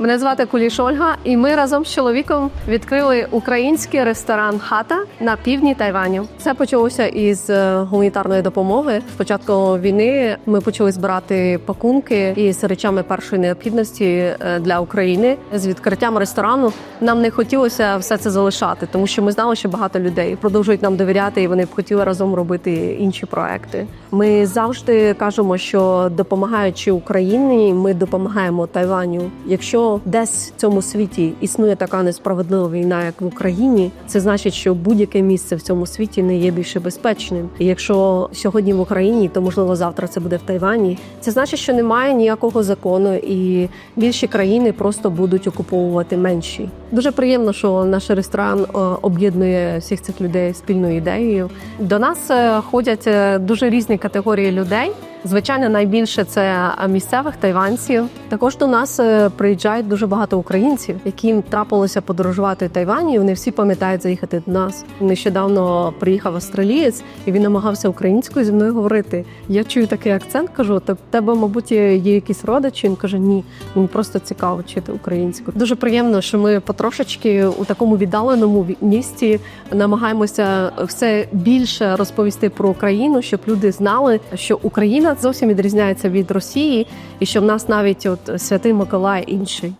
Мене звати Куліш Ольга, і ми разом з чоловіком відкрили український ресторан Хата на півдні Тайваню. Це почалося із е, гуманітарної допомоги. Спочатку війни ми почали збирати пакунки із речами першої необхідності е, для України. З відкриттям ресторану нам не хотілося все це залишати, тому що ми знали, що багато людей продовжують нам довіряти, і вони б хотіли разом робити інші проекти. Ми завжди кажемо, що допомагаючи Україні, ми допомагаємо Тайваню. Якщо десь в цьому світі існує така несправедлива війна, як в Україні, це значить, що будь-яке місце в цьому світі не є більше безпечним. І якщо сьогодні в Україні, то можливо завтра це буде в Тайвані. Це значить, що немає ніякого закону, і більші країни просто будуть окуповувати менші. Дуже приємно, що наш ресторан е, об'єднує всіх цих людей спільною ідеєю. До нас е, ходять е, дуже різні категорії людей. Звичайно, найбільше це місцевих тайванців. Також до нас е, приїжджають дуже багато українців, яким трапилося подорожувати Тайвані. Вони всі пам'ятають заїхати до нас. Нещодавно приїхав австралієць, і він намагався українською зі мною говорити. Я чую такий акцент, кажу: «Та тебе, мабуть, є якісь родичі. Він каже: Ні, мені просто цікаво вчити українську. Дуже приємно, що ми потрошечки у такому віддаленому місті намагаємося все більше розповісти про Україну, щоб люди знали, що Україна зовсім відрізняється від Росії, і що в нас навіть от Святий Миколай інший.